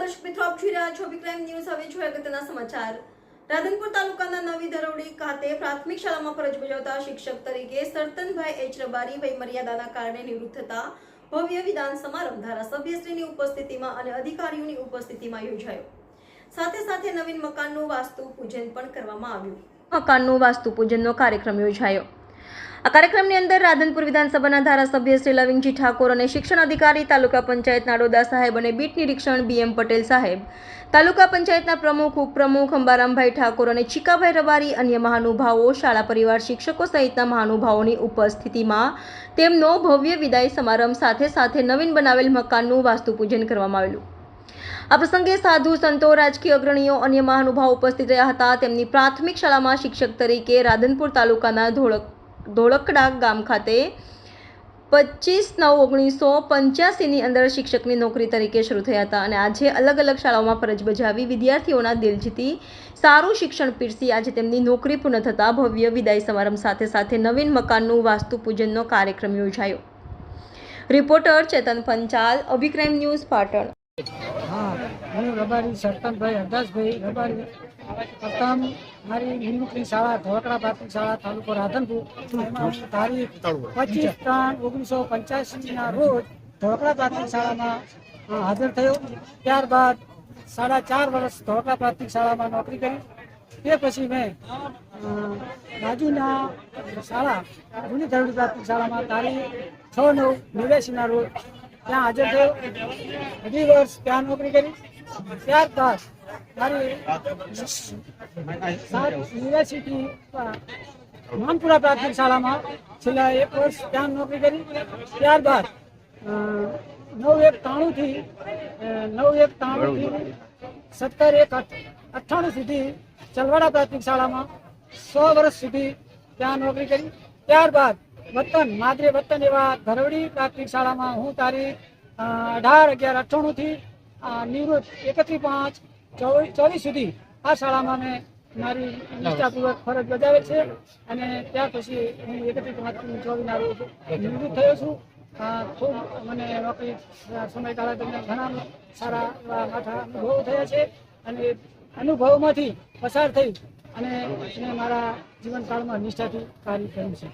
આપ જોઈ રહ્યા છો વિક્રાઇમ ન્યૂઝ હવે જોઈએ અગત્યના સમાચાર. રાધનપુર તાલુકાના નવી દરોડી ખાતે પ્રાથમિક શાળામાં ફરજ બજાવતા શિક્ષક તરીકે સરતનભાઈ એચ રબારી વય મર્યાદાના કારણે નિવૃત્ત થતા ભવ્ય વિધાન સમારંભ ધારાસભ્યશ્રીની ઉપસ્થિતિમાં અને અધિકારીઓની ઉપસ્થિતિમાં યોજાયો. સાથે સાથે નવીન મકાનનું વાસ્તુ પૂજન પણ કરવામાં આવ્યું. મકાનનું વાસ્તુ પૂજનનો કાર્યક્રમ યોજાયો. આ કાર્યક્રમની અંદર રાધનપુર વિધાનસભાના ધારાસભ્ય શ્રી લવિંગજી ઠાકોર અને શિક્ષણ અધિકારી તાલુકા પંચાયત નાડોદા સાહેબ અને બીટ નિરીક્ષણ બીએમ પટેલ સાહેબ. તાલુકા પંચાયતના પ્રમુખ, ઉપપ્રમુખ અંબારામભાઈ ઠાકોર અને ચિકાભાઈ રબારી અન્ય મહાનુભાવો, શાળા પરિવાર, શિક્ષકો સહિતના મહાનુભાવોની ઉપસ્થિતિમાં તેમનો ભવ્ય વિદાય સમારંભ સાથે સાથે નવીન બનાવેલ મકાનનું વાસ્તુપૂજન કરવામાં આવેલું. આ પ્રસંગે સાધુ, સંતો, રાજકીય અગ્રણીઓ, અન્ય મહાનુભાવો ઉપસ્થિત રહ્યા હતા. તેમની પ્રાથમિક શાળામાં શિક્ષક તરીકે રાધનપુર તાલુકાના ધોળક ધોળકડા ગામ ખાતે પચીસ નવ ઓગણીસો પંચ્યાસીની અંદર શિક્ષકની નોકરી તરીકે શરૂ થયા હતા અને આજે અલગ અલગ શાળાઓમાં ફરજ બજાવી વિદ્યાર્થીઓના દિલ જીતી સારું શિક્ષણ પીરસી આજે તેમની નોકરી પૂર્ણ થતાં ભવ્ય વિદાય સમારંભ સાથે સાથે નવીન મકાનનું વાસ્તુ પૂજનનો કાર્યક્રમ યોજાયો. રિપોર્ટર ચેતન પંચાલ, અભિક્રાઇમ ન્યૂઝ પાટણ. હા રબારી સરપંચભાઈ હરદાસભાઈ રબારી પ્રથમ મારી નિમણૂકની શાળા ધોળકડા પ્રાથમિક શાળા તાલુકો રાધનપુર. તારીખ પચીસ ત્રણ ઓગણીસો પંચ્યાસીના રોજ ધોળકડા પ્રાથમિક શાળામાં હાજર થયો. ત્યારબાદ સાડા ચાર વર્ષ ધોળકડા પ્રાથમિક શાળામાં નોકરી કરી. તે પછી મેં બાજુના શાળા, જૂની ધરણી પ્રાથમિક શાળામાં તારીખ છ નવ નેવ્યાસીના રોજ ત્યાં હાજર થયો. અઢી વર્ષ ત્યાં નોકરી કરી. ત્યારબાદ મારી યુનિવર્સિટી માનપુરા પ્રાથમિક શાળામાં છેલ્લા એક વર્ષ ત્યાં નોકરી કરી. ત્યારબાદ નવ એક ત્રાણુંથી નવ એક ત્રાણુંથી સત્તર એક અઠ્ઠાણું સુધી ચલવાડા પ્રાથમિક શાળામાં સો વર્ષ સુધી ત્યાં નોકરી કરી. ત્યારબાદ વતન, માદરે વતન એવા ધરવડી પ્રાથમિક શાળામાં હું તારીખ અઢાર, અગિયાર અઠ્ઠાણુંથી નિવૃત્ત એકત્રીસ પાંચ, ચોવીસ ચોવીસ સુધી આ શાળામાં મેં મારી નિષ્ઠાપૂર્વક ફરજ બજાવે છે અને ત્યાર પછી હું એકત્રીસ પાંચ ચોવીસના રોજ નિવૃત્ત થયો છું. ખૂબ મને નોકરી સમયગાળા દરમિયાન ઘણા સારા એવા માઠા અનુભવો થયા છે અને અનુભવોમાંથી પસાર થઈ અને મેં મારા જીવનકાળમાં નિષ્ઠાથી કાર્ય કર્યું છે.